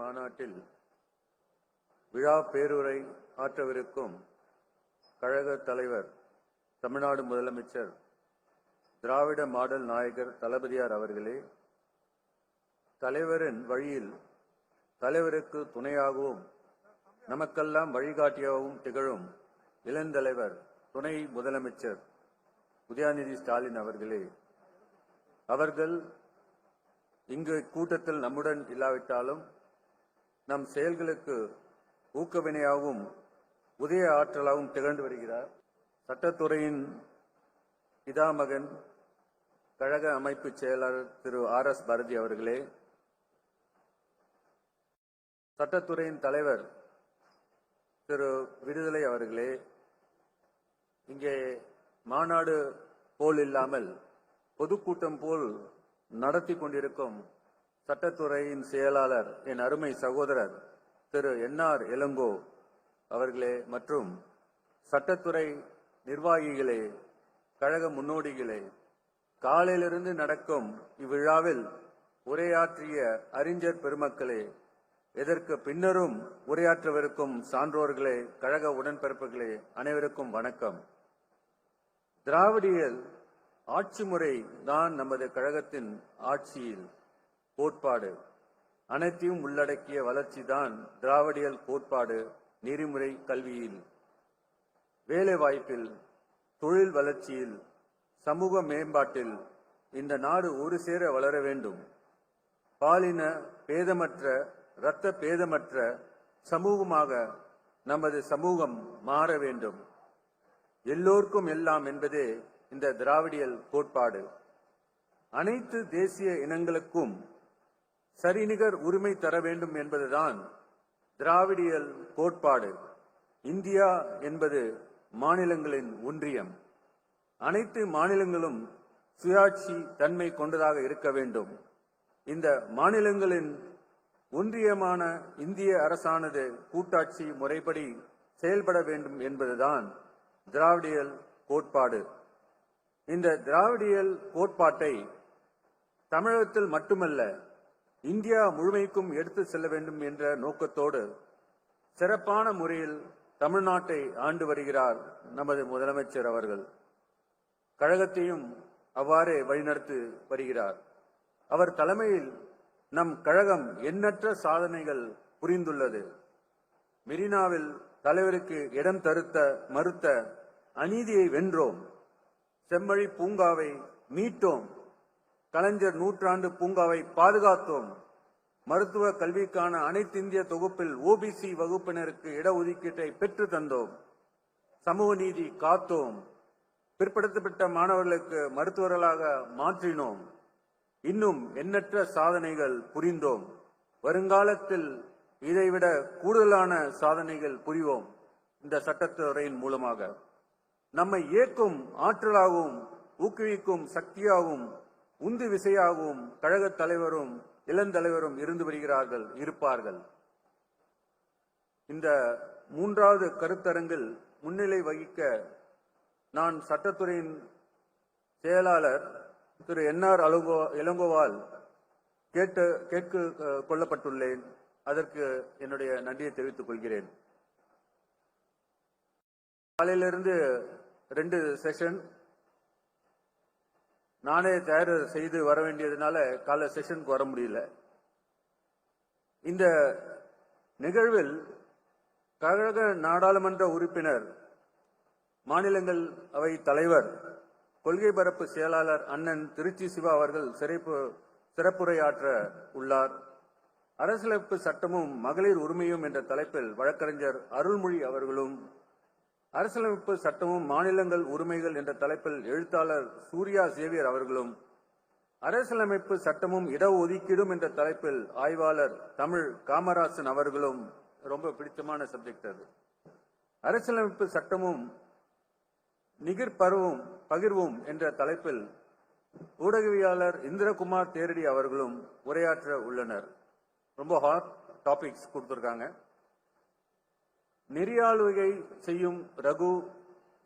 மாநாட்டில் விழா பேருரை ஆற்றவிருக்கும் கழக தலைவர் தமிழ்நாடு முதலமைச்சர் திராவிட மாடல் நாயகர் தளபதியார் அவர்களே தலைவரின் வழியில் தலைவருக்கு துணையாகவும் நமக்கெல்லாம் வழிகாட்டியாகவும் திகழும் இளந்தலைவர் துணை முதலமைச்சர் உதயாநிதி ஸ்டாலின் அவர்களே அவர்கள் இங்கு கூட்டத்தில் நம்முடன் இல்லாவிட்டாலும் நம் செயல்களுக்கு ஊக்கவினையாகவும் உதய ஆற்றலாகவும் திகழ்ந்து வருகிறார். சட்டத்துறையின் பிதாமகன் கழக அமைப்பு செயலாளர் திரு ஆர் எஸ் பாரதி அவர்களே சட்டத்துறையின் தலைவர் திரு விடுதலை அவர்களே இங்கே மாநாடு போல் இல்லாமல் பொதுக்கூட்டம் போல் நடத்தி கொண்டிருக்கும் சட்டத்துறையின் செயலாளர் என் அருமை சகோதரர் திரு என்ஆர் இளங்கோ அவர்களே மற்றும் சட்டத்துறை நிர்வாகிகளே கழக முன்னோடிகளே காலையிலிருந்து நடக்கும் இவ்விழாவில் உரையாற்றிய அறிஞர் பெருமக்களே இதற்கு பின்னரும் உரையாற்றவிருக்கும் சான்றோர்களே கழக உடன்பிறப்புகளே அனைவருக்கும் வணக்கம். திராவிடியல் ஆட்சி முறை தான் நமது கழகத்தின் ஆட்சியில். கோட்பாடு. அனைத்தையும் உள்ளடக்கிய வளர்ச்சி தான் திராவிடியல் கோட்பாடு நெறிமுறை கல்வியில். வேலைவாய்ப்பில் தொழில் வளர்ச்சியில் சமூக மேம்பாட்டில் இந்த நாடு ஒரு சேர வளர வேண்டும். பாலின பேதமற்ற இரத்த பேதமற்ற சமூகமாக நமது சமூகம் மாற வேண்டும். எல்லோருக்கும் எல்லாம் என்பதே இந்த திராவிடியல் கோட்பாடு. அனைத்து தேசிய இனங்களுக்கும் சரிநிகர் உரிமை தர வேண்டும் என்பதுதான் திராவிடியல் கோட்பாடு. இந்தியா என்பது மாநிலங்களின் ஒன்றியம். அனைத்து மாநிலங்களும் சுயாட்சி தன்மை கொண்டதாக இருக்க வேண்டும். இந்த மாநிலங்களின் ஒன்றியமான இந்திய அரசானது கூட்டாட்சி முறைப்படி செயல்பட வேண்டும் என்பதுதான் திராவிடியல் கோட்பாடு. இந்த திராவிடியல் கோட்பாட்டை தமிழகத்தில் மட்டுமல்ல இந்தியா முழுமைக்கும் எடுத்து செல்ல வேண்டும் என்ற நோக்கத்தோடு சிறப்பான முறையில் தமிழ்நாட்டை ஆண்டு வருகிறார் நமது முதலமைச்சர் அவர்கள். கழகத்தையும் அவ்வாறே வழிநடத்தி வருகிறார். அவர் தலைமையில் நம் கழகம் எண்ணற்ற சாதனைகள் புரிந்துள்ளது. மெரினாவில் தலைவருக்கு இடம் தருத்த மறுத்த அநீதியை வென்றோம். செம்மொழி பூங்காவை மீட்டோம். கலைஞர் நூற்றாண்டு பூங்காவை பாதுகாத்தோம். மருத்துவ கல்விக்கான அனைத்து இந்திய தொகுப்பில் ஓபிசி வகுப்பினருக்கு இடஒதுக்கீட்டை பெற்று தந்தோம். சமூக நீதி காத்தோம். பிற்படுத்தப்பட்ட மாணவர்களுக்கு மருத்துவர்களாக மாற்றினோம். இன்னும் எண்ணற்ற சாதனைகள் புரிந்தோம். வருங்காலத்தில் இதைவிட கூடுதலான சாதனைகள் புரிவோம் இந்த சட்டத்துறையின் மூலமாக. நம்மை இயக்கும் ஆற்றலாகவும் ஊக்குவிக்கும் சக்தியாகவும் உந்து விசையாகவும் கழகத் தலைவரும் இளந்தலைவரும் இருந்து வருகிறார்கள் இருப்பார்கள். இந்த மூன்றாவது கருத்தரங்கில் முன்னிலை வகிக்க நான் சட்டத்துறையின் செயலாளர் திரு என்ஆர் அலுகோ இளங்கோவால் கேட்டு கேட்க கொள்ளப்பட்டுள்ளேன். அதற்கு என்னுடைய நன்றியை தெரிவித்துக் கொள்கிறேன். காலையிலிருந்து ரெண்டு செஷன் நானே தயார் செய்து வர வேண்டியதுனால காலை செஷனுக்கு வர முடியல. இந்த நிகழ்வில் கழக நாடாளுமன்ற உறுப்பினர் மாநிலங்கள் அவை தலைவர் கொள்கை பரப்பு செயலாளர் அண்ணன் திருச்சி சிவா அவர்கள் சிறப்பு சிறப்புரையாற்ற உள்ளார். அரசியலமைப்பு சட்டமும் மகளிர் உரிமையும் என்ற தலைப்பில் வழக்கறிஞர் அருள்மொழி அவர்களும் அரசியலமைப்பு சட்டமும் மாநிலங்கள் உரிமைகள் என்ற தலைப்பில் எழுத்தாளர் சூர்யா சேவியர் அவர்களும் அரசியலமைப்பு சட்டமும் இடஒதுக்கீடும் என்ற தலைப்பில் ஆய்வாளர் தமிழ் காமராசன் அவர்களும் ரொம்ப பிடித்தமான சப்ஜெக்ட் அது. அரசியலமைப்பு சட்டமும் நிகிர் பருவும் பகிர்வும் என்ற தலைப்பில் ஊடகவியலாளர் இந்திரகுமார் தேரடி அவர்களும் உரையாற்ற உள்ளனர். ரொம்ப ஹாட் டாபிக்ஸ் கொடுத்துருக்காங்க. நெறியாளுகை செய்யும் ரகு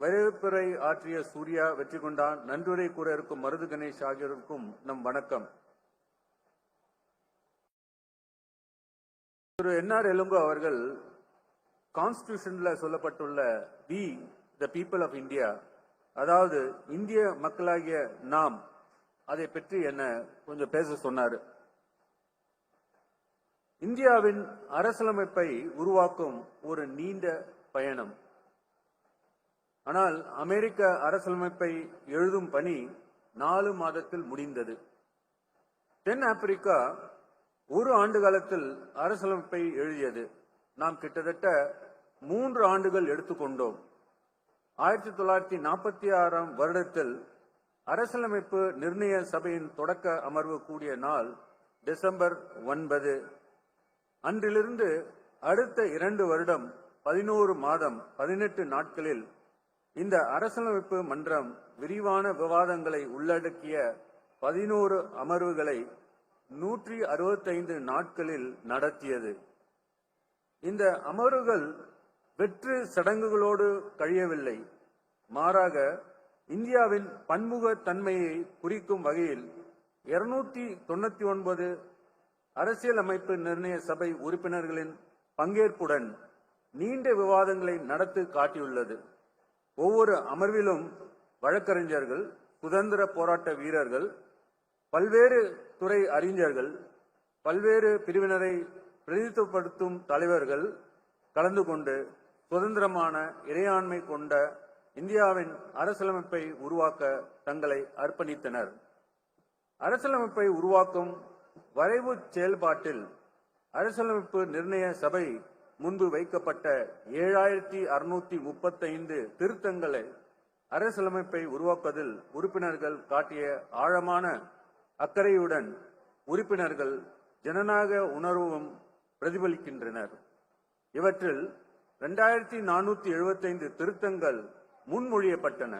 வரவேற்புரை ஆற்றிய சூர்யா வெற்றி கொண்டான். நன்றுரை கூற இருக்கும் மருது கணேஷ் ஆகியோருக்கும் நம் வணக்கம். திரு என்ஆர் எலுங்கோ அவர்கள் கான்ஸ்டியூஷன்ல சொல்லப்பட்டுள்ள we the people of India அதாவது இந்திய மக்களாகிய நாம் அதை பற்றி என்ன கொஞ்சம் பேச சொன்னாரு. இந்தியாவின் அரசியலமைப்பை உருவாக்கும் ஒரு நீண்ட பயணம். ஆனால் அமெரிக்க அரசியலமைப்பை எழுதும் பணி நாலு மாதத்தில் முடிந்தது. தென் ஆப்பிரிக்கா ஒரு ஆண்டு காலத்தில் அரசியலமைப்பை எழுதியது. நாம் கிட்டத்தட்ட மூன்று ஆண்டுகள் எடுத்துக்கொண்டோம் ஆயிரத்தி தொள்ளாயிரத்தி நாற்பத்தி ஆறாம் வருடத்தில் அரசியலமைப்பு நிர்ணய சபையின் தொடக்க அமர்வு கூடிய நாள் டிசம்பர் ஒன்பது. அன்றிலிருந்து அடுத்த இரண்டு வருடம் பதினோரு மாதம் பதினெட்டு நாட்களில் இந்த அரசியலமைப்பு மன்றம் விரிவான விவாதங்களை உள்ளடக்கிய பதினோரு அமர்வுகளை நூற்றி அறுபத்தைந்து நாட்களில் நடத்தியது. இந்த அமர்வுகள் வெற்று சடங்குகளோடு கழியவில்லை. மாறாக இந்தியாவின் பன்முக தன்மையை குறிக்கும் வகையில் இருநூத்தி தொண்ணூத்தி ஒன்பது அரசியலமைப்பு நிர்ணய சபை உறுப்பினர்களின் பங்கேற்புடன் நீண்ட விவாதங்களை நடத்தி காட்டியுள்ளது. ஒவ்வொரு அமர்விலும் வழக்கறிஞர்கள் சுதந்திர போராட்ட வீரர்கள் பல்வேறு துறை அறிஞர்கள் பல்வேறு பிரிவினரை பிரதித்துவப்படுத்தும் தலைவர்கள் கலந்து கொண்டு சுதந்திரமான இறையாண்மை கொண்ட இந்தியாவின் அரசியலமைப்பை உருவாக்க தங்களை அர்ப்பணித்தனர். அரசியலமைப்பை உருவாக்கும் வரைவு செயல்பாட்டில் அரசியலமைப்பு நிர்ணய சபை முன்பு வைக்கப்பட்ட ஏழாயிரத்தி அறுநூத்தி முப்பத்தைந்து திருத்தங்களை அரசியலமைப்பை உருவாக்குவதில் உறுப்பினர்கள் காட்டிய ஆழமான அக்கறையுடன் உறுப்பினர்கள் ஜனநாயக உணர்வும் பிரதிபலிக்கின்றனர். இவற்றில் இரண்டாயிரத்தி நானூத்தி எழுபத்தைந்து திருத்தங்கள் முன்மொழியப்பட்டன.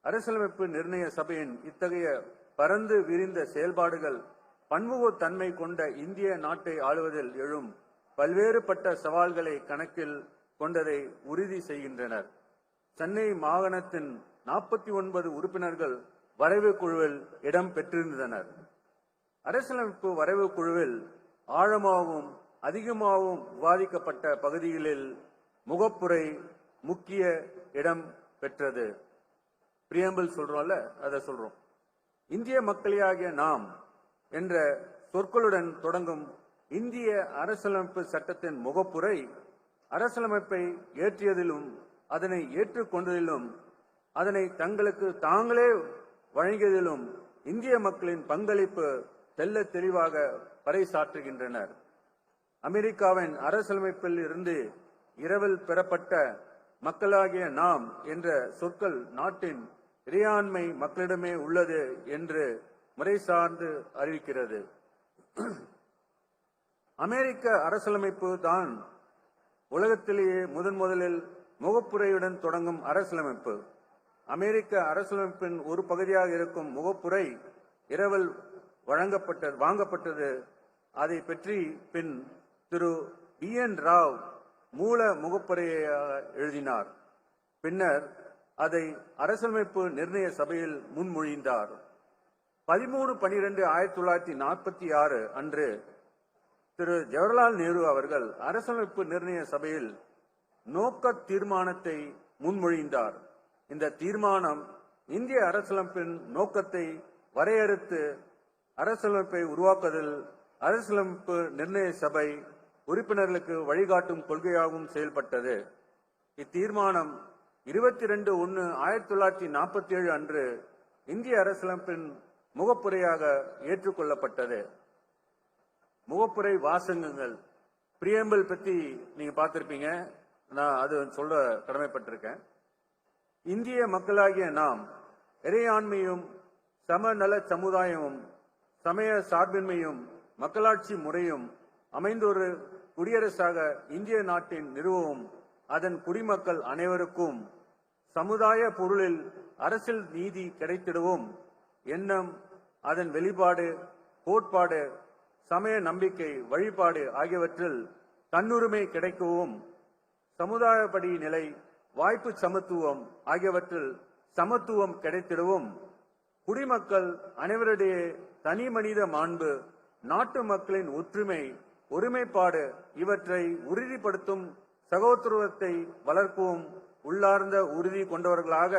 அரசியலமைப்பு நிர்ணய சபையின் இத்தகைய பரந்து விரிந்த செயல்பாடுகள் பன்முகத்தன்மை கொண்ட இந்திய நாட்டை ஆளுவதில் எழும் பல்வேறுபட்ட சவால்களை கணக்கில் கொண்டதை உறுதி செய்கின்றனர். சென்னை மாகாணத்தின் நாற்பத்தி ஒன்பது உறுப்பினர்கள் வரைவு குழுவில் இடம் பெற்றிருந்தனர். அரசியலமைப்பு வரைவு குழுவில் ஆழமாகவும் அதிகமாகவும் விவாதிக்கப்பட்ட பகுதிகளில் முகப்புரை முக்கிய இடம் பெற்றது. பிரியம்பிள் சொல்றோம்ல அதை சொல்றோம். இந்திய மக்களையாகிய நாம் என்ற சொற்களுடன் தொடங்கும் இந்திய அரசியலமைப்பு சட்டத்தின் முகப்புரை அரசியலமைப்பை ஏற்றியதிலும் அதனை ஏற்றுக்கொண்டதிலும் அதனை தங்களுக்கு தாங்களே வழங்கியதிலும் இந்திய மக்களின் பங்களிப்பு தெல்ல தெளிவாக பறைசாற்றுகின்றனர். அமெரிக்காவின் அரசியலமைப்பில் இருந்து இரவில் பெறப்பட்ட மக்களாகிய நாம் என்ற சொற்கள் நாட்டின் இறையாண்மை மக்களிடமே உள்ளது என்று முறை சார்ந்து அறிவிக்கிறது. அமெரிக்க அரசியலமைப்பு தான் உலகத்திலேயே முதன் முதலில் முகப்புரையுடன் தொடங்கும் அரசியலமைப்பு. அமெரிக்க அரசியலமைப்பின் ஒரு பகுதியாக இருக்கும் முகப்புரை இரவல் வழங்கப்பட்டது வாங்கப்பட்டது. அதை பற்றி பின் திரு பி என் ராவ் மூல முகப்புரையாக எழுதினார். பின்னர் அதை அரசியலமைப்பு நிர்ணய சபையில் முன்மொழிந்தார். பதிமூணு பனிரெண்டு ஆயிரத்தி தொள்ளாயிரத்தி நாற்பத்தி ஆறு அன்று திரு ஜவஹர்லால் நேரு அவர்கள் அரசமைப்பு நிர்ணய சபையில் நோக்க தீர்மானத்தை முன்மொழிந்தார். இந்த தீர்மானம் இந்திய அரசியலமைப்பின் நோக்கத்தை வரையறுத்து அரசியலமைப்பை உருவாக்குவதில் அரசியலமைப்பு நிர்ணய சபை உறுப்பினர்களுக்கு வழிகாட்டும் கொள்கையாகவும் செயல்பட்டது. இத்தீர்மானம் இருபத்தி ரெண்டு ஒன்று ஆயிரத்தி தொள்ளாயிரத்தி நாற்பத்தி ஏழு அன்று இந்திய அரசியலமைப்பின் முகப்புரையாக ஏற்றுக்கொள்ளப்பட்டது. முகப்புரை வாசகங்கள் பிரியம்பல் பத்தி நீங்க பார்த்திருப்பீங்க. நான் அது சொல்ல கடமைப்பட்டிருக்கேன். இந்திய மக்களாகிய நாம் இறையாண்மையும் சமநல சமுதாயமும் சமய சார்பின்மையும் மக்களாட்சி முறையும் அமைந்தொரு குடியரசாக இந்திய நாட்டின் நிறுவவும் அதன் குடிமக்கள் அனைவருக்கும் சமுதாய பொருளில் அரசியல் நீதி கிடைத்திடவும். எண்ணம் அதன் வெளிப்பாடு கோட்பாடு சமய நம்பிக்கை வழிபாடு ஆகியவற்றில் தன்னுரிமை கிடைக்கவும் சமுதாயப்படி நிலை வாய்ப்பு சமத்துவம் ஆகியவற்றில் சமத்துவம் கிடைத்திடவும் குடிமக்கள் அனைவருடைய தனி மனித மாண்பு நாட்டு மக்களின் ஒற்றுமை ஒருமைப்பாடு இவற்றை உறுதிப்படுத்தும் சகோதரத்தை வளர்க்கவும் உள்ளார்ந்த உறுதி கொண்டவர்களாக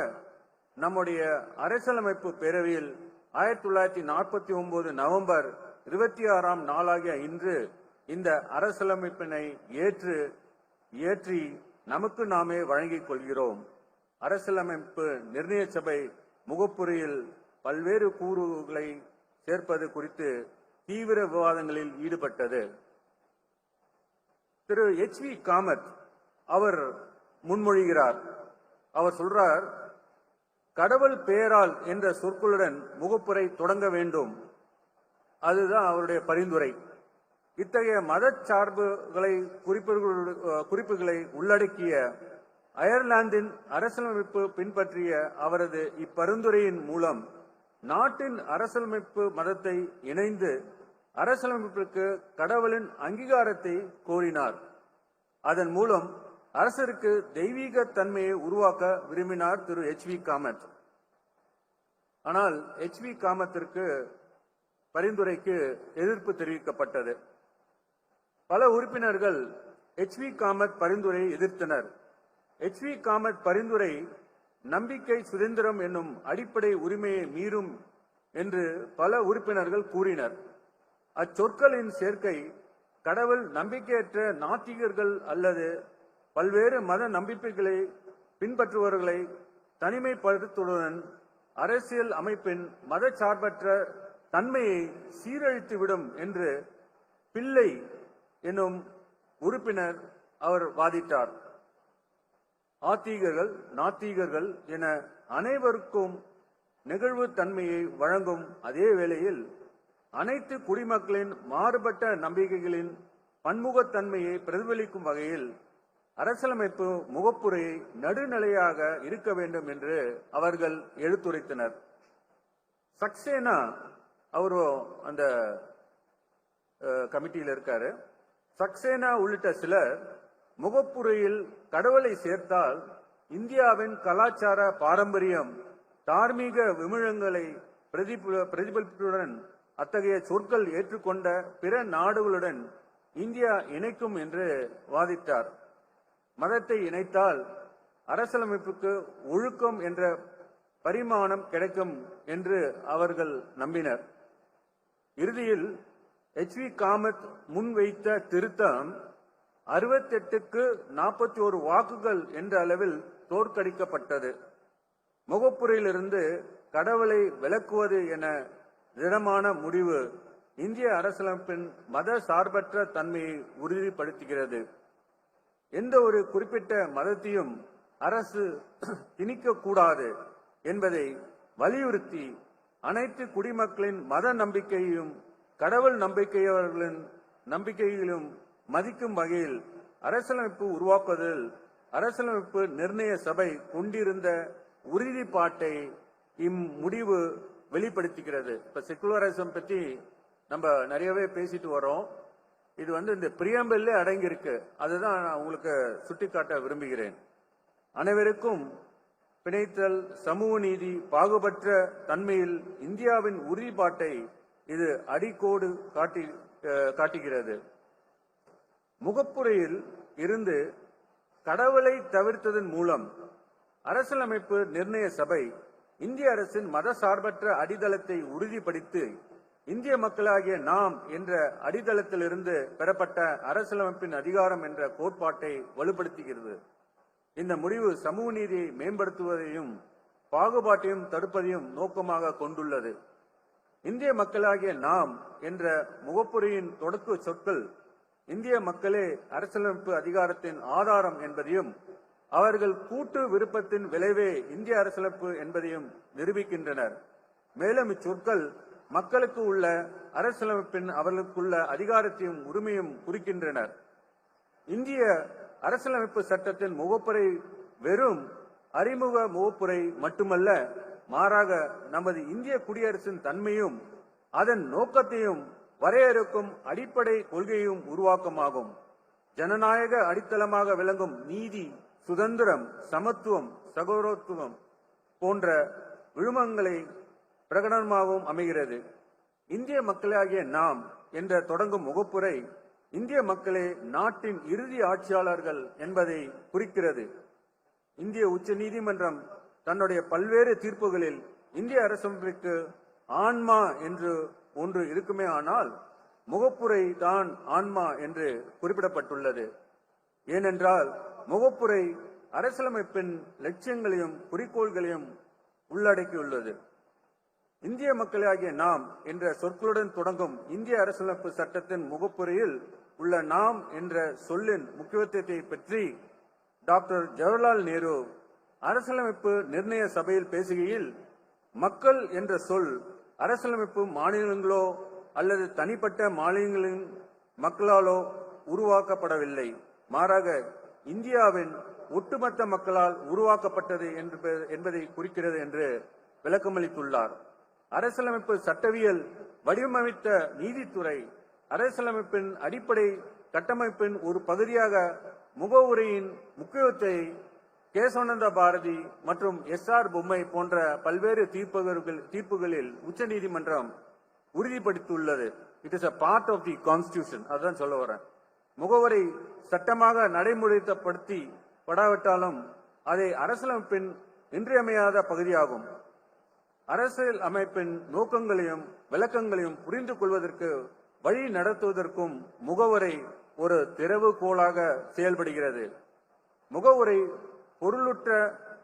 நம்முடைய அரசியலமைப்பு பேரவையில் ஆயிரத்தி தொள்ளாயிரத்தி நாற்பத்தி ஒன்பது நவம்பர் இருபத்தி ஆறாம் நாளாகிய இன்று இந்த அரசியலமைப்பினை ஏற்று ஏற்றி நமக்கு நாமே வழங்கிக் கொள்கிறோம். அரசியலமைப்பு நிர்ணய சபை முகப்புரியில் பல்வேறு கூறுகளை சேர்ப்பது குறித்து தீவிர விவாதங்களில் ஈடுபட்டது. திரு எச் வி காமத் அவர் முன்மொழிகிறார். அவர் சொல்றார் கடவுள் பெயரால் என்ற சொற்களுடன் முகப்புரை தொடங்க வேண்டும். அதுதான் அவருடைய பரிந்துரை. இத்தகைய மதச்சார்புகளை குறிப்புகள் குறிப்புகளை உள்ளடக்கிய அயர்லாந்தின் அரசியலமைப்பு பின்பற்றிய அவரது இப்பரிந்துரையின் மூலம் நாட்டின் அரசியலமைப்பு மதத்தை இணைந்து அரசியலமைப்பிற்கு கடவுளின் அங்கீகாரத்தை கோரினார். அதன் மூலம் அரசருக்கு தெய்வீக தன்மையை உருவாக்க விரும்பினார் திரு எச் வி காமத். ஆனால் எச் வி காமத்திற்கு பரிந்துரைக்கு எதிர்ப்பு தெரிவிக்கப்பட்டது. பல உறுப்பினர்கள் எச் வி காமத் பரிந்துரையை எதிர்த்தனர். எச் வி காமத் பரிந்துரை நம்பிக்கை சுதந்திரம் என்னும் அடிப்படை உரிமையை மீறும் என்று பல உறுப்பினர்கள் கூறினர். அச்சொற்களின் சேர்க்கை கடவுள் நம்பிக்கையற்ற நாத்திகர்கள் அல்லது பல்வேறு மத நம்பிக்கைகளை பின்பற்றுபவர்களை தனிமைப்படுத்துவதுடன் அரசியல் அமைப்பின் மதச்சார்பற்ற தன்மையை சீரழித்துவிடும் என்று பிள்ளை என்னும் உறுப்பினர் அவர் வாதிட்டார். ஆத்தீகர்கள் நாத்தீகர்கள் என அனைவருக்கும் நிகழ்வு தன்மையை வழங்கும் அதே வேளையில் அனைத்து குடிமக்களின் மாறுபட்ட நம்பிக்கைகளின் பன்முகத்தன்மையை பிரதிபலிக்கும் வகையில் அரசியலமைப்பு முகப்புரை நடுநிலையாக இருக்க வேண்டும் என்று அவர்கள் எடுத்துரைத்தனர் சக்சேனா அவரு அந்த கமிட்டியில் இருக்காரு. சக்சேனா உள்ளிட்ட சிலர் முகப்புரையில் கடவுளை சேர்த்தால் இந்தியாவின் கலாச்சார பாரம்பரியம் தார்மீக விமிழங்களை பிரதிபலிப்புடன் அத்தகைய சொற்கள் ஏற்றுக்கொண்ட பிற நாடுகளுடன் இந்தியா இணைக்கும் என்று வாதிட்டார். மதத்தை இணைத்தால் அரசியலமைப்புக்கு ஒழுக்கம் என்ற பரிமாணம் கிடைக்கும் என்று அவர்கள் நம்பினர். இறுதியில் எச் வி காமத் முன்வைத்த திருத்தம் அறுபத்தெட்டுக்கு நாற்பத்தி ஒரு வாக்குகள் என்ற அளவில் தோற்கடிக்கப்பட்டது. முகப்புறையிலிருந்து கடவுளை விளக்குவது என திடமான முடிவு இந்திய அரசியலமைப்பின் மத சார்பற்ற தன்மையை உறுதிப்படுத்துகிறது. எந்த ஒரு குறிப்பிட்ட மதத்தையும் அரசு திணிக்கக்கூடாது என்பதை வலியுறுத்தி அனைத்து குடிமக்களின் மத நம்பிக்கையையும் கடவுள் நம்பிக்கையவர்களின் நம்பிக்கையிலும் மதிக்கும் வகையில் அரசியலமைப்பு உருவாக்குவதில் அரசியலமைப்பு நிர்ணய சபை கொண்டிருந்த உறுதிப்பாட்டை இம்முடிவு வெளிப்படுத்துகிறது. இப்ப செகுலரிசம் பற்றி நம்ம நிறையவே பேசிட்டு வரோம் இது வந்து இந்த பிரியம்பல்ல அடங்கியிருக்கு. அதுதான் நான் உங்களுக்கு சுட்டிக்காட்ட விரும்புகிறேன். அனைவருக்கும் பிணைத்தல் சமூக நீதி பாகுபற்ற தன்மையில் இந்தியாவின் உறுதிப்பாட்டை இது அடிக்கோடு காட்டி காட்டுகிறது. முகப்புரையில் இருந்து கடவுளை தவிர்த்ததன் மூலம் அரசியலமைப்பு நிர்ணய சபை இந்திய அரசின் மதசார்பற்ற அடித்தளத்தை உறுதிப்படுத்தி இந்திய மக்களாகிய நாம் என்ற அடித்தளத்திலிருந்து பெறப்பட்ட அரசியலமைப்பின் அதிகாரம் என்ற கோட்பாட்டை வலுப்படுத்துகிறது. இந்த முடிவு சமூக நீதியை மேம்படுத்துவதையும் பாகுபாட்டையும் தடுப்பதையும் நோக்கமாக கொண்டுள்ளது. இந்திய மக்களாகிய நாம் என்ற முகப்புரையின் தொடக்க சொற்கள் இந்திய மக்களே அரசியலமைப்பு அதிகாரத்தின் ஆதாரம் என்பதையும் அவர்கள் கூட்டு விருப்பத்தின் விளைவே இந்திய அரசியலமைப்பு என்பதையும் நிரூபிக்கின்றனர். மேலும் இச்சொற்கள் மக்களுக்கு உள்ள அரசியலமைப்பின் அவர்களுக்குள்ள அதிகாரத்தையும் உரிமையும் குறிக்கின்றனர். இந்திய அரசியலமைப்பு சட்டத்தின் முகப்புரை வெறும் அறிமுக முகப்புரை மட்டுமல்ல மாறாக நமது இந்திய குடியரசின் தன்மையும் அதன் நோக்கத்தையும் வரையறுக்கும் அடிப்படை கொள்கையும் உருவாக்கமாகும். ஜனநாயக அடித்தளமாக விளங்கும் நீதி சுதந்திரம் சமத்துவம் சகோதரத்துவம் போன்ற விழுமங்களை பிரகடனமாகவும் அமைகிறது. இந்திய மக்களாகிய நாம் என்ற தொடங்கும் முகப்புரை இந்திய மக்களே நாட்டின் இறுதி ஆட்சியாளர்கள் என்பதை குறிக்கிறது. இந்திய உச்ச நீதிமன்றம் தன்னுடைய பல்வேறு தீர்ப்புகளில் இந்திய அரசமைப்பிற்கு ஆன்மா என்று ஒன்று இருக்குமே ஆனால் முகப்புரை தான் ஆன்மா என்று குறிப்பிடப்பட்டுள்ளது. ஏனென்றால் முகப்புரை அரசியலமைப்பின் லட்சியங்களையும் குறிக்கோள்களையும் உள்ளடக்கியுள்ளது. இந்திய மக்களாகிய நாம் என்ற சொற்களுடன் தொடங்கும் இந்திய அரசியலமைப்பு சட்டத்தின் முகப்புரையில் உள்ள நாம் என்ற சொல்லின் முக்கியத்துவத்தை பற்றி டாக்டர் ஜவஹர்லால் நேரு அரசியலமைப்பு நிர்ணய சபையில் பேசுகையில் மக்கள் என்ற சொல் அரசியலமைப்பு மாநிலங்களோ அல்லது தனிப்பட்ட மாநிலங்களின் மக்களாலோ உருவாக்கப்படவில்லை. மாறாக இந்தியாவின் ஒட்டுமொத்த மக்களால் உருவாக்கப்பட்டது என்பதை குறிக்கிறது என்று விளக்கமளித்துள்ளார். அரசியலமைப்பு சட்டவியல் வடிவமைத்த நீதித்துறை அரசியலமைப்பின் அடிப்படை கட்டமைப்பின் ஒரு பகுதியாக முகவுரையின் முக்கியத்துவத்தை கேசவானந்த பாரதி மற்றும் எஸ் ஆர் பொம்மை போன்ற பல்வேறு தீர்ப்புகள் தீர்ப்புகளில் உச்சநீதிமன்றம் உறுதிப்படுத்தியுள்ளது. It is a part of the constitution அதான் சொல்ல வரேன். முகவரை சட்டமாக நடைமுறைப்படுத்தி படாவிட்டாலும் அதை அரசியலமைப்பின் இன்றியமையாத பகுதியாகும். அரசியல் அமைப்பின் நோக்கங்களையும் விளக்கங்களையும் புரிந்து கொள்வதற்கு வழி நடத்துவதற்கும் முகவரை ஒரு திறவுகோலாக செயல்படுகிறது. முகவுரை பொருளுற்ற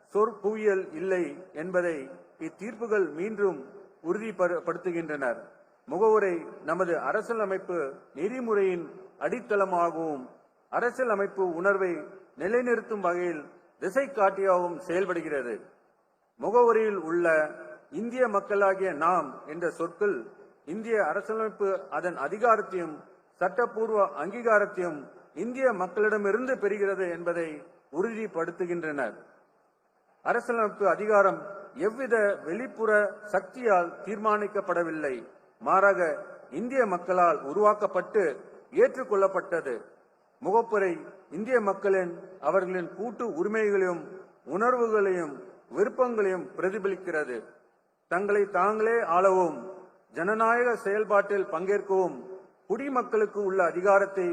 சொற்புவியல் இல்லை என்பதை இத்தீர்ப்புகள் மீண்டும் உறுதிப்படுத்துகின்றனர். முகவுரை நமது அரசியலமைப்பு நெறிமுறையின் அடித்தளமாகவும் அரசியல் அமைப்பு உணர்வை நிலைநிறுத்தும் வகையில் திசை காட்டியாகவும் செயல்படுகிறது. முகவரியில் உள்ள இந்திய மக்களாகிய நாம் என்ற சொற்கள் இந்திய அரசியலமைப்பு அதன் அதிகாரத்தையும் சட்டப்பூர்வ அங்கீகாரத்தையும் இந்திய மக்களிடமிருந்து பெறுகிறது என்பதை உறுதிப்படுத்துகின்றனர். அரசியலமைப்பு அதிகாரம் எவ்வித வெளிப்புற சக்தியால் தீர்மானிக்கப்படவில்லை. மாறாக இந்திய மக்களால் உருவாக்கப்பட்டு ஏற்றுக்கொள்ளப்பட்டது. முகப்புரை இந்திய மக்களின் அவர்களின் கூட்டு உரிமைகளையும் உணர்வுகளையும் விருப்பங்களையும் பிரதிபலிக்கிறது. தங்களை தாங்களே ஆளவும் ஜனநாயக செயல்பாட்டில் பங்கேற்கவும் குடிமக்களுக்கு உள்ள அதிகாரத்தை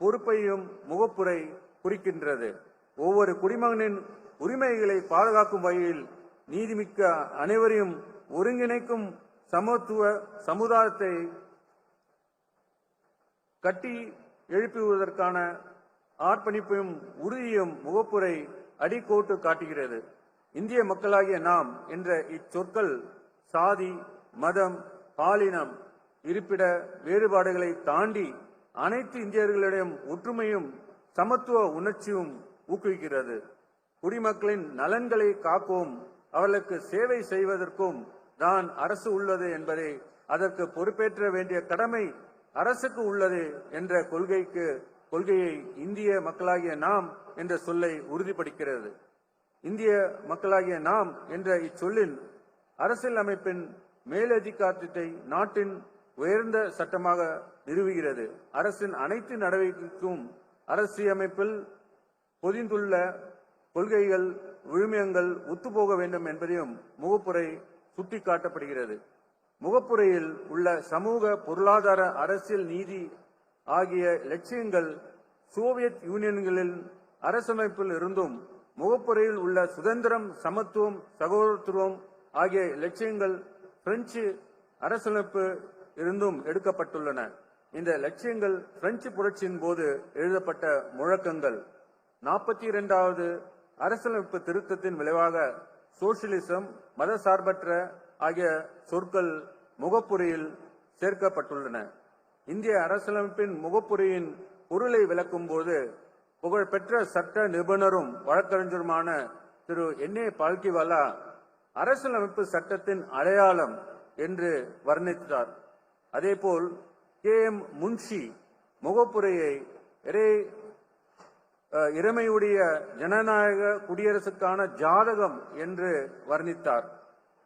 பொறுப்பையும் முகப்புரை குறிக்கின்றது. ஒவ்வொரு குடிமகனின் உரிமைகளை பாதுகாக்கும் வகையில் நீதிமிக்க அனைவரையும் ஒருங்கிணைக்கும் சமத்துவ சமுதாயத்தை கட்டி எழுப்புவதற்கான ஆர்ப்பணிப்பையும் உறுதியும் முகப்புரை அடிக்கோட்டு காட்டுகிறது. இந்திய மக்களாகிய நாம் என்ற இச்சொற்கள் சாதி மதம் பாலினம் இருப்பிட வேறுபாடுகளை தாண்டி அனைத்து இந்தியர்களிடம் ஒற்றுமையும் சமத்துவ உணர்ச்சியும் ஊக்குவிக்கிறது. குடிமக்களின் நலன்களை காக்கவும் அவர்களுக்கு சேவை செய்வதற்கும் தான் அரசு உள்ளது என்பதை அதற்கு பொறுப்பேற்ற வேண்டிய கடமை அரசுக்கு உள்ளது என்ற கொள்கைக்கு கொள்கையை இந்திய மக்களாகிய நாம் என்ற சொல்லை உறுதிப்படுத்துகிறது இந்திய மக்களாகிய நாம் என்ற இச்சொல்லின் அரசியல் அமைப்பின் மேலதிகாரத்தை நாட்டின் உயர்ந்த சட்டமாக நிறுவுகிறது. அரசின் அனைத்து நடவடிக்கைக்கும் அரசியலமைப்பில் பொதிந்துள்ள கொள்கைகள் விழுமியங்கள் ஒத்துப்போக வேண்டும் என்பதையும் முகப்புரை சுட்டிக்காட்டப்படுகிறது. முகப்புரையில் உள்ள சமூக பொருளாதார அரசியல் நீதி ஆகிய லட்சியங்கள் சோவியத் யூனியன்களின் அரசமைப்பில் இருந்தும் முகப்புரையில் உள்ள சுதந்திரம் சமத்துவம் சகோதரத்துவம் ஆகிய லட்சியங்கள் பிரெஞ்சு அரசமைப்பு இருந்தும் எடுக்கப்பட்டுள்ளன. இந்த லட்சியங்கள் பிரெஞ்சு புரட்சியின் போது எழுதப்பட்ட முழக்கங்கள். நாற்பத்தி இரண்டாவது அரசமைப்பு திருத்தத்தின் விளைவாக சோசியலிசம் மத சார்பற்ற ஆகிய சொற்கள் முகப்புரியில் சேர்க்கப்பட்டுள்ளன. இந்திய அரசியலமைப்பின் முகப்புரியின் பொருளை விளக்கும் போது புகழ்பெற்ற சட்ட நிபுணரும் வழக்கறிஞருமான திரு என் ஏ பால்கிவாலா அரசியலமைப்பு சட்டத்தின் அடையாளம் என்று வர்ணித்தார். அதேபோல் கே. எம். முன்ஷி முகப்புரையை இறை இறைமையுடைய ஜனநாயக குடியரசுக்கான ஜாதகம் என்று வர்ணித்தார்.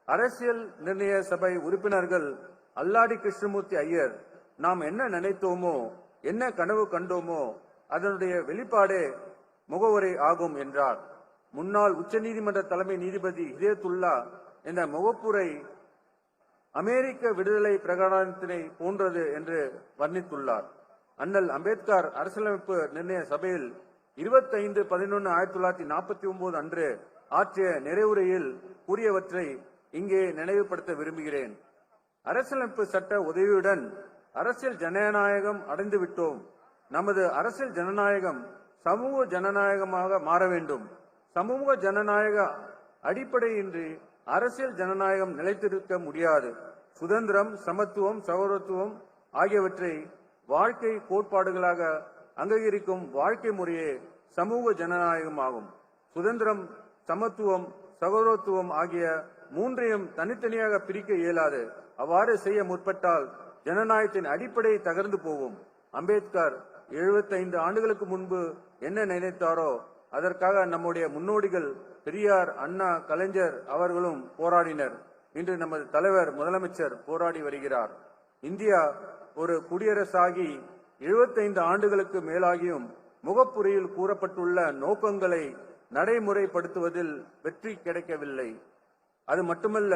அரசியல் நிர்ணய சபை உறுப்பினர்கள் அல்லாடி கிருஷ்ணமூர்த்தி ஐயர் நாம் என்ன நினைத்தோமோ என்ன கனவு கண்டோமோ அதனுடைய வெளிப்பாடே முகவுரை ஆகும் என்றார். முன்னாள் உச்சநீதிமன்ற தலைமை நீதிபதி இதயத்துல்லா என்ற முகப்புரை அமெரிக்க விடுதலை பிரகடனத்தினை போன்றது என்று வர்ணித்துள்ளார். அண்ணல் அம்பேத்கர் அரசியலமைப்பு நிர்ணய சபையில் இருபத்தைந்து பதினொன்று ஆயிரத்தி தொள்ளாயிரத்தி நாற்பத்தி ஒன்பது அன்று ஆற்றிய நிறைவுரையில் கூறியவற்றை இங்கே நினைவுபடுத்த விரும்புகிறேன். அரசியலமைப்பு சட்ட உதவியுடன் அரசியல் ஜனநாயகம் அடைந்து விட்டோம் நமது அரசியல் ஜனநாயகம் சமூக ஜனநாயகமாக மாற வேண்டும். சமூக ஜனநாயக அடிப்படையின்றி அரசியல் ஜனநாயகம் நிலைத்திருக்க முடியாது. சுதந்திரம் சமத்துவம் சகோதரத்துவம் ஆகியவற்றை வாழ்க்கை கோட்பாடுகளாக அங்கீகரிக்கும் வாழ்க்கை முறையே சமூக ஜனநாயகம் ஆகும் சுதந்திரம் சமத்துவம் சகோதரத்துவம் ஆகிய மூன்றையும் தனித்தனியாக பிரிக்க இயலாது. அவ்வாறு செய்ய முற்பட்டால் ஜனநாயகத்தின் அடிப்படை தகர்ந்து போகும். அம்பேத்கர் 75 ஆண்டுகளுக்கு முன்பு என்ன நினைத்தாரோ அதற்காக நம்முடைய முன்னோடிகள் பெரியார் அண்ணா கலைஞர் அவர்களும் போராடினர். இன்று நமது தலைவர் முதலமைச்சர் போராடி வருகிறார். இந்தியா ஒரு குடியரசாகி 75 ஆண்டுகளுக்கு மேலாகியும் முகப்புரியில் கூறப்பட்டுள்ள நோக்கங்களை நடைமுறைப்படுத்துவதில் வெற்றி கிடைக்கவில்லை. அது மட்டுமல்ல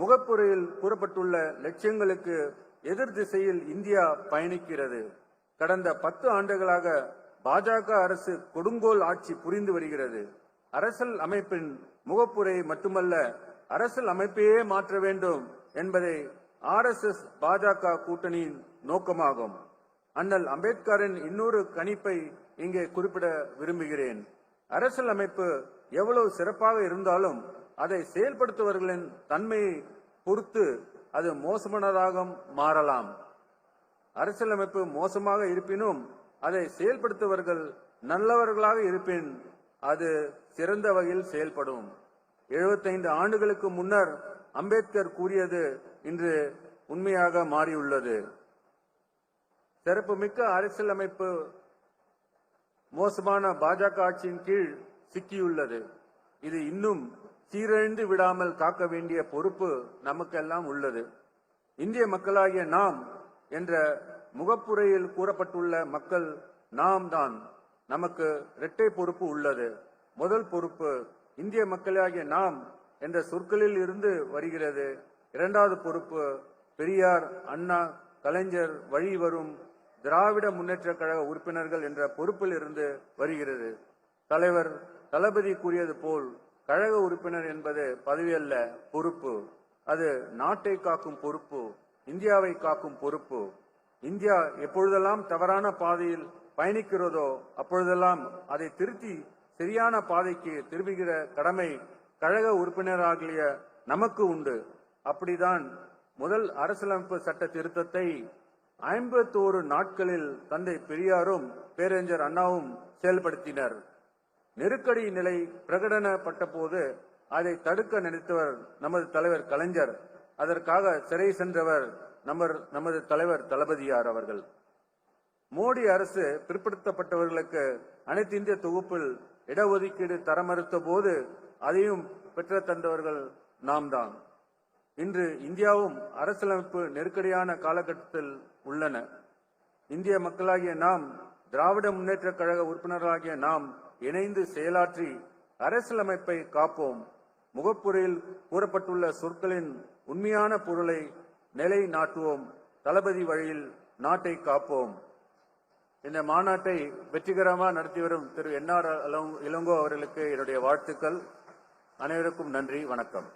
முகப்புரையில் கூறப்பட்டுள்ள லட்சியங்களுக்கு எதிர் திசையில் இந்தியா பயணிக்கிறது. கடந்த பத்து ஆண்டுகளாக பாஜக அரசு கொடுங்கோல் ஆட்சி புரிந்து வருகிறது. அரசியல் அமைப்பின் முகப்புரை மட்டுமல்ல அரசியல் அமைப்பையே மாற்ற வேண்டும் என்பதை ஆர்எஸ்எஸ் பாஜக கூட்டணியின் நோக்கமாகும். அண்ணல் அம்பேத்கரின் இன்னொரு கணிப்பை இங்கே குறிப்பிட விரும்புகிறேன். அரசியல் அமைப்பு எவ்வளவு சிறப்பாக இருந்தாலும் அதை செயல்படுத்துபவர்களின் தன்மையை பொறுத்து அது மோசமானதாக மாறலாம். அரசியலமைப்பு மோசமாக இருப்பினும் அதை செயல்படுத்துபவர்கள் நல்லவர்களாக இருப்பின் அது சிறந்த வகையில் செயல்படும். 75 ஆண்டுகளுக்கு முன்னர் அம்பேத்கர் கூறியது இன்று உண்மையாக மாறியுள்ளது. சிறப்புமிக்க அரசியலமைப்பு மோசமான பாஜக ஆட்சியின் கீழ் சிக்கியுள்ளது. இது இன்னும் சீரழிந்து விடாமல் காக்க வேண்டிய பொறுப்பு நமக்கெல்லாம் உள்ளது. இந்திய மக்களாகிய நாம் என்ற முகப்புரையில் கூறப்பட்டுள்ள மக்கள் நாம் தான் நமக்கு இரட்டை பொறுப்பு உள்ளது. முதல் பொறுப்பு இந்திய மக்களாகிய நாம் என்ற சொற்களில் இருந்து வருகிறது. இரண்டாவது பொறுப்பு பெரியார் அண்ணா கலைஞர் வழி வரும் திராவிட முன்னேற்ற கழக உறுப்பினர்கள் என்ற பொறுப்பில் இருந்து வருகிறது. தலைவர் தளபதி கூறியது போல் கழக உறுப்பினர் என்பது பதவி அல்ல பொறுப்பு. அது நாட்டை காக்கும் பொறுப்பு இந்தியாவை காக்கும் பொறுப்பு. இந்தியா எப்பொழுதெல்லாம் தவறான பாதையில் பயணிக்கிறதோ அப்பொழுதெல்லாம் அதை திருத்தி சரியான பாதைக்கு திரும்புகிற கடமை கழக உறுப்பினராகிய நமக்கு உண்டு. அப்படிதான் முதல் அரசியலமைப்பு சட்ட திருத்தத்தை ஐம்பத்தோரு நாட்களில் தந்தை பெரியாரும் பேரறிஞர் அண்ணாவும் செயல்படுத்தினர். நெருக்கடி நிலை பிரகடனப்பட்ட போது அதை தடுக்க நினைத்தவர் நமது தலைவர் கலைஞர். அதற்காக சிறை சென்றவர் நமர் நமது தலைவர் தளபதியார் அவர்கள். மோடி அரசு பிற்படுத்தப்பட்டவர்களுக்கு அனைத்து இந்திய தொகுப்பில் இடஒதுக்கீடு தர மறுத்த போது அதையும் பெற்ற தந்தவர்கள் நாம் தான் இன்று இந்தியாவும் அரசியலமைப்பு நெருக்கடியான காலகட்டத்தில் உள்ளன. இந்திய மக்களாகிய நாம் திராவிட முன்னேற்ற கழக உறுப்பினர்களாகிய நாம் இணைந்து செயலாற்றி அரசியலமைப்பை காப்போம். முகப்புரையில் கூறப்பட்டுள்ள சொற்களின் உண்மையான பொருளை நிலை நாட்டுவோம் தளபதி வழியில் நாட்டை காப்போம். இந்த மாநாட்டை வெற்றிகரமாக நடத்தி வரும் திரு என்ஆர் இளங்கோ அவர்களுக்கு என்னுடைய வாழ்த்துக்கள். அனைவருக்கும் நன்றி வணக்கம்.